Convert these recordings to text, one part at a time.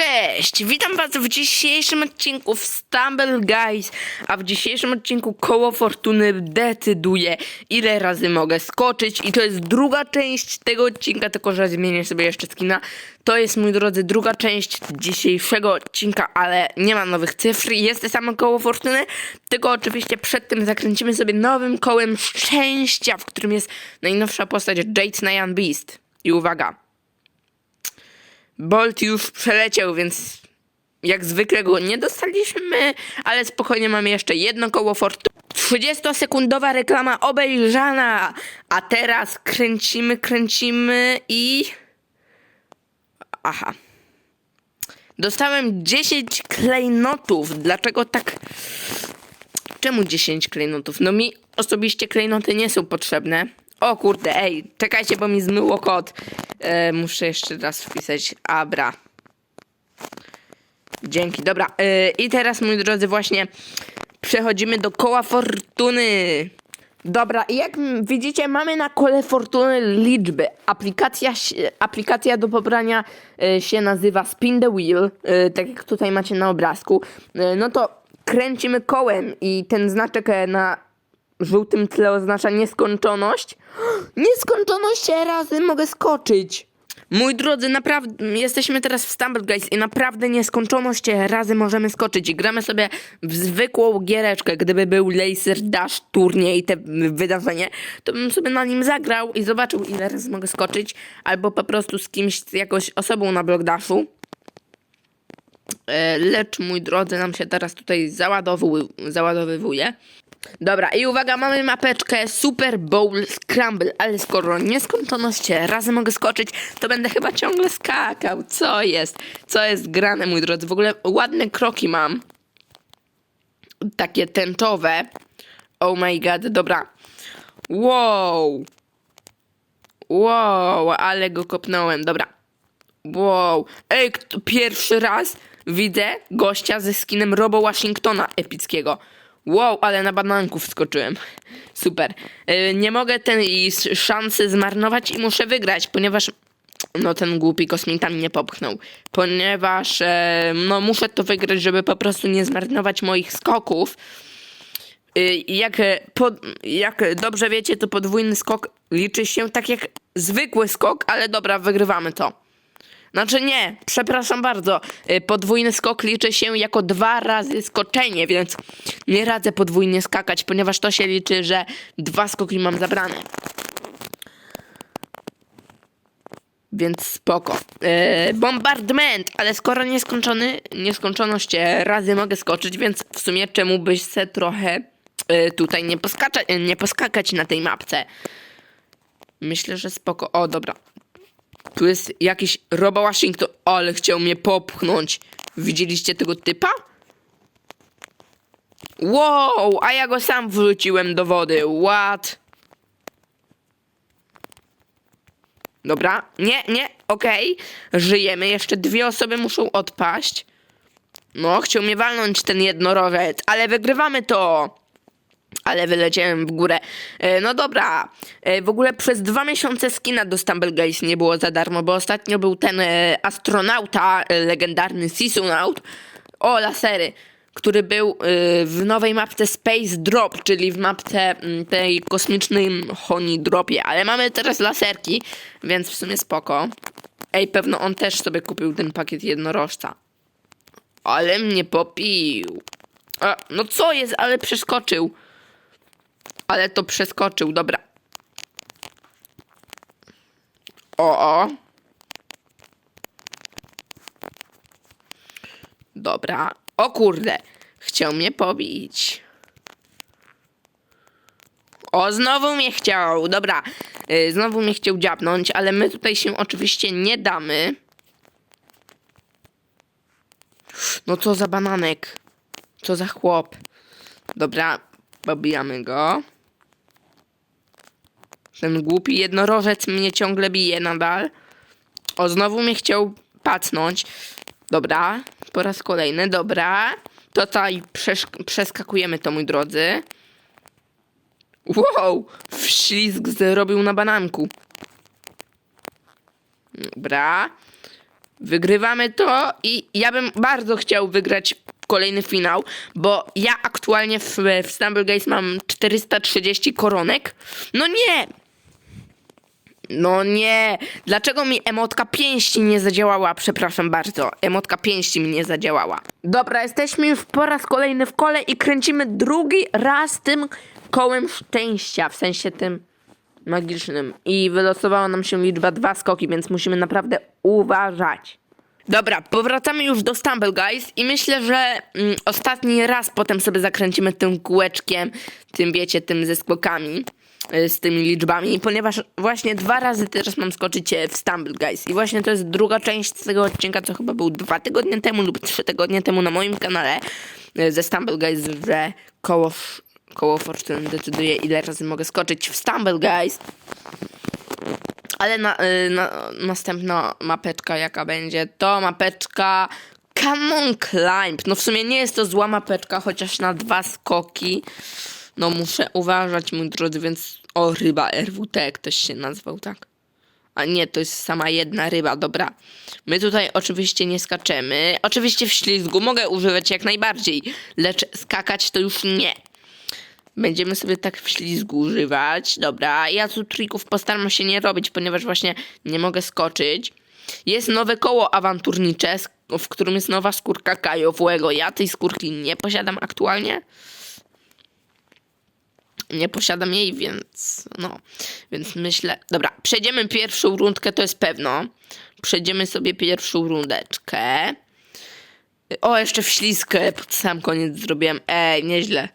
Cześć! Witam was w dzisiejszym odcinku w Stumble Guys, a w dzisiejszym odcinku koło fortuny decyduje ile razy mogę skoczyć i to jest druga część tego odcinka, tylko że zmienię sobie jeszcze skina. To jest, mój drodzy, druga część dzisiejszego odcinka, ale nie ma nowych cyfr, jest to samo koło fortuny, tylko oczywiście przed tym zakręcimy sobie nowym kołem szczęścia, w którym jest najnowsza postać Jade Cyan Beast. I uwaga, Bolt już przeleciał, więc jak zwykle go nie dostaliśmy, ale spokojnie mamy jeszcze jedno koło fortuny. 30-sekundowa reklama obejrzana, a teraz kręcimy, kręcimy i... Aha. Dostałem 10 klejnotów. Dlaczego tak... Czemu 10 klejnotów? No mi osobiście klejnoty nie są potrzebne. O kurde, ej, czekajcie, bo mi zmyło kod. E, muszę jeszcze raz wpisać Abra. Dzięki, dobra. E, I teraz, moi drodzy, właśnie przechodzimy do koła fortuny. Dobra, i jak widzicie, mamy na kole fortuny liczby. Aplikacja, aplikacja do pobrania e, się nazywa Spin the Wheel, e, tak jak tutaj macie na obrazku. E, no to kręcimy kołem i ten znaczek e, na żółtym tle oznacza nieskończoność. Nieskończoność razy mogę skoczyć. Mój drodzy, naprawdę jesteśmy teraz w Stumble Guys i naprawdę nieskończoność razy możemy skoczyć. I gramy sobie w zwykłą giereczkę. Gdyby był Laser Dash turniej, te wydarzenie, to bym sobie na nim zagrał i zobaczył ile razy mogę skoczyć. Albo po prostu z kimś, jakąś osobą na Block Dashu. E, Lecz, mój drodzy, nam się teraz tutaj załadowu- załadowywuje. Dobra, i uwaga, mamy mapeczkę Super Bowl Scramble, ale skoro nieskończoność razy mogę skoczyć, to będę chyba ciągle skakał. Co jest? Co jest grane, mój drodzy? W ogóle ładne kroki mam. Takie tęczowe. Oh my god, dobra. Wow. Wow, ale go kopnąłem, dobra. Wow. Ej, pierwszy raz widzę gościa ze skinem Robo Washingtona epickiego. Wow, ale na bananku wskoczyłem. Super. Yy, nie mogę tej szansy zmarnować i muszę wygrać, ponieważ no ten głupi kosmita mnie popchnął. Ponieważ e, no muszę to wygrać, żeby po prostu nie zmarnować moich skoków. Y, Jak, e, jak dobrze wiecie, to podwójny skok liczy się tak jak zwykły skok, ale dobra, wygrywamy to. Znaczy nie, przepraszam bardzo. Y, Podwójny skok liczy się jako dwa razy skoczenie, więc nie radzę podwójnie skakać, ponieważ to się liczy, że dwa skoki mam zabrane. Więc spoko. Yy, bombardment, ale skoro nieskończony, nieskończoność razy mogę skoczyć, więc w sumie czemu byś se trochę e, tutaj nie, poskacza, nie poskakać na tej mapce. Myślę, że spoko. O, dobra. Tu jest jakiś Robo Washington, ale chciał mnie popchnąć. Widzieliście tego typa? Wow, a ja go sam wrzuciłem do wody. What? Dobra, nie, nie, okej. Żyjemy, jeszcze dwie osoby muszą odpaść. No, chciał mnie walnąć ten jednorożec, ale wygrywamy to. Ale wyleciałem w górę. E, no dobra. E, w ogóle przez dwa miesiące skina do Stumble Guys nie było za darmo, bo ostatnio był ten e, astronauta, legendarny Sisunaut. O, lasery. Który był w nowej mapce Space Drop, czyli w mapce mm, tej kosmicznej Honey Dropie. Ale mamy teraz laserki, więc w sumie spoko. Ej, pewno on też sobie kupił ten pakiet jednorożca. Ale mnie popił. A, no co jest, ale przeskoczył. Ale to przeskoczył, dobra. O, o. Dobra. O kurde. Chciał mnie pobić. O, znowu mnie chciał. Dobra. Y, znowu mnie chciał dziabnąć, ale my tutaj się oczywiście nie damy. No co za bananek. Co za chłop. Dobra, pobijamy go. Ten głupi jednorożec mnie ciągle bije nadal. O, znowu mnie chciał pacnąć. Dobra, po raz kolejny, dobra. Tutaj przeskakujemy to, mój drodzy. Wow, wślizg zrobił na bananku. Dobra. Wygrywamy to i ja bym bardzo chciał wygrać kolejny finał, bo ja aktualnie w, w Stumble mam 430 koronek. No nie! No nie! Dlaczego mi emotka pięści nie zadziałała? Przepraszam bardzo. Emotka pięści mi nie zadziałała. Dobra, jesteśmy już po raz kolejny w kole i kręcimy drugi raz tym kołem szczęścia. W sensie tym magicznym. I wylosowała nam się liczba dwa skoki, więc musimy naprawdę uważać. Dobra, powracamy już do Stumble Guys i myślę, że mm, ostatni raz potem sobie zakręcimy tym kółeczkiem, tym wiecie, tym ze skokami, y, z tymi liczbami, ponieważ właśnie dwa razy teraz mam skoczyć e, w Stumble Guys i właśnie to jest druga część tego odcinka, co chyba był dwa tygodnie temu lub trzy tygodnie temu na moim kanale y, ze Stumble Guys, że koło, koło fortuny decyduje ile razy mogę skoczyć w Stumble Guys. Ale na, y, na, następna mapeczka jaka będzie, to mapeczka Come on Climb. No w sumie nie jest to zła mapeczka, chociaż na dwa skoki. No muszę uważać, mój drodzy, więc... O, ryba RWT, ktoś się nazwał, tak? A nie, to jest sama jedna ryba, dobra. My tutaj oczywiście nie skaczemy. Oczywiście w ślizgu mogę używać jak najbardziej, lecz skakać to już nie. Będziemy sobie tak w ślizgu używać. Dobra, ja tu trików postaram się nie robić, ponieważ właśnie nie mogę skoczyć. Jest nowe koło awanturnicze, w którym jest nowa skórka kajowego. Ja tej skórki nie posiadam aktualnie. Nie posiadam jej, więc no. Więc myślę. Dobra, przejdziemy pierwszą rundkę, to jest pewno. Przejdziemy sobie pierwszą rundeczkę. O, jeszcze w ślizgę pod sam koniec zrobiłem. Ej, nieźle.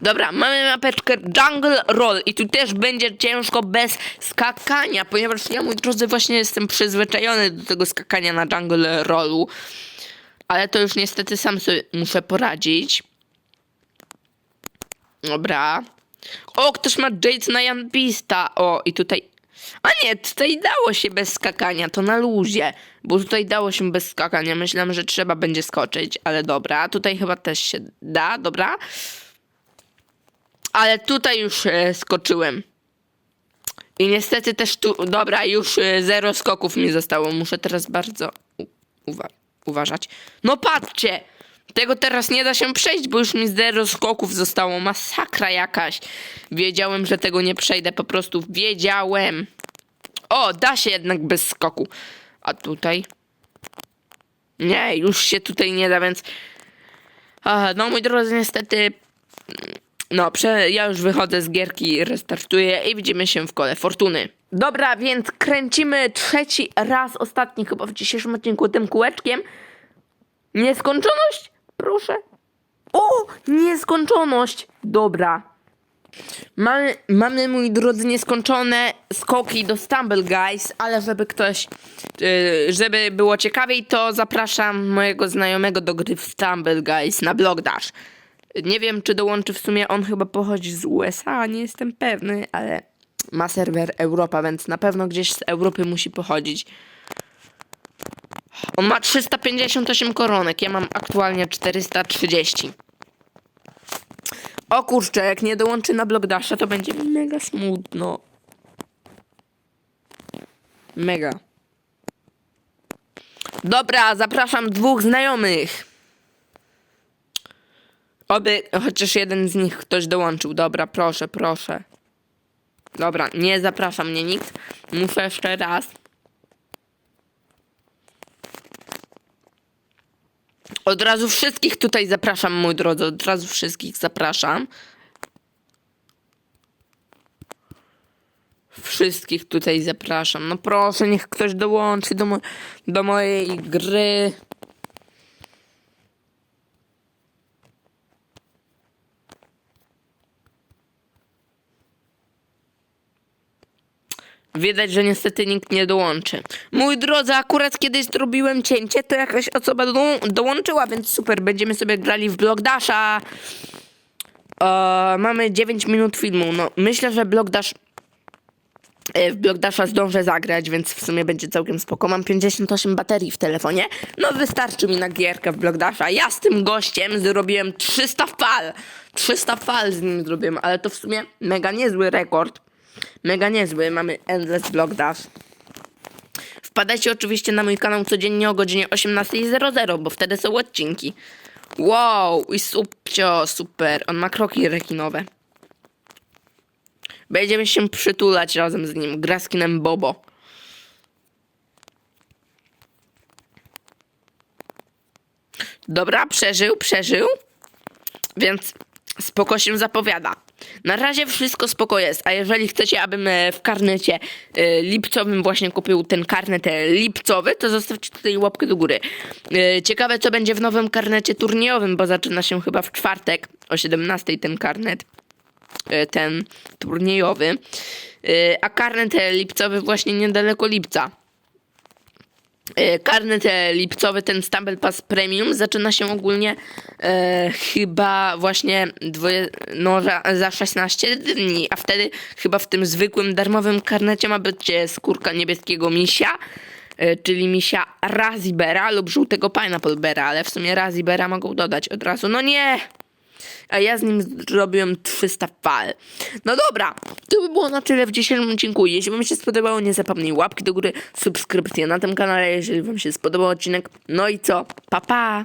Dobra, mamy mapeczkę Jungle Roll i tu też będzie ciężko bez skakania, ponieważ ja, mój drodzy, właśnie jestem przyzwyczajony do tego skakania na Jungle Rollu, ale to już niestety sam sobie muszę poradzić. Dobra. O, ktoś ma Jade na Jan Beasta. O, i tutaj... A nie, tutaj dało się bez skakania, to na luzie. Bo tutaj dało się bez skakania. Myślałem, że trzeba będzie skoczyć, ale dobra. Tutaj chyba też się da, dobra. Ale tutaj już e, skoczyłem. I niestety też tu, dobra, już e, zero skoków mi zostało. Muszę teraz bardzo uwa uważać. No patrzcie! Tego teraz nie da się przejść, bo już mi zero skoków zostało. Masakra jakaś. Wiedziałem, że tego nie przejdę, po prostu wiedziałem. O, da się jednak bez skoku. A tutaj? Nie, już się tutaj nie da, więc... No mój drodzy, niestety... No, prze, ja już wychodzę z gierki, restartuję i widzimy się w kole fortuny. Dobra, więc kręcimy trzeci raz, ostatni chyba w dzisiejszym odcinku tym kółeczkiem. Nieskończoność? Proszę. O, nieskończoność. Dobra. Mamy, mamy, moi drodzy, nieskończone skoki do Stumble Guys, ale żeby ktoś, yy, żeby było ciekawiej, to zapraszam mojego znajomego do gry w Stumble Guys na Blog Dash. Nie wiem, czy dołączy w sumie, on chyba pochodzi z USA, nie jestem pewny, ale ma serwer Europa, więc na pewno gdzieś z Europy musi pochodzić. On ma 358 koronek, ja mam aktualnie 430. O kurczę, jak nie dołączy na Blogdasha, to będzie mega smutno. Mega. Dobra, zapraszam dwóch znajomych. Oby chociaż jeden z nich ktoś dołączył. Dobra, proszę, proszę. Dobra, nie zaprasza mnie nikt. Muszę jeszcze raz. Od razu wszystkich tutaj zapraszam, mój drodzy. Od razu wszystkich zapraszam. Wszystkich tutaj zapraszam. No proszę, niech ktoś dołączy do, mo do mojej gry. Widać, że niestety nikt nie dołączy. Mój drodzy, akurat kiedyś zrobiłem cięcie, to jakaś osoba do dołączyła, więc super, będziemy sobie grali w Block Dasha. E, mamy 9 minut filmu. No, myślę, że Block Dash e, w Block Dasha zdążę zagrać, więc w sumie będzie całkiem spoko. Mam 58 baterii w telefonie. No wystarczy mi na gierkę w Block Dasha. Ja z tym gościem zrobiłem 300 fal. 300 fal z nim zrobiłem, ale to w sumie mega niezły rekord. Mega niezły. Mamy Endless Block Dash. Wpadajcie oczywiście na mój kanał codziennie o godzinie 18.00, bo wtedy są odcinki. Wow, i subcio, super. On ma kroki rekinowe. Będziemy się przytulać razem z nim. Gra z kinem Bobo. Dobra, przeżył, przeżył. Więc spoko się zapowiada. Na razie wszystko spoko jest, a jeżeli chcecie, abym e, w karnecie e, lipcowym właśnie kupił ten karnet e, lipcowy, to zostawcie tutaj łapkę do góry. Ciekawe, co będzie w nowym karnecie turniejowym, bo zaczyna się chyba w czwartek o 17 ten karnet ten turniejowy, a karnet lipcowy właśnie niedaleko lipca. E, Karnet e, lipcowy, ten Stumble Pass Premium zaczyna się ogólnie e, chyba właśnie dwoje, no, za, za 16 dni, a wtedy chyba w tym zwykłym darmowym karnecie ma być e, skórka niebieskiego misia, e, czyli misia Razibera lub żółtego Pineapple Bera, ale w sumie Razibera mogą dodać od razu. No nie! A ja z nim zrobiłem 300 fal. No dobra, to by było na tyle w dzisiejszym odcinku. Jeśli wam się spodobało, nie zapomnij łapki do góry, subskrypcji na tym kanale, jeżeli wam się spodobał odcinek. No i co? Pa pa!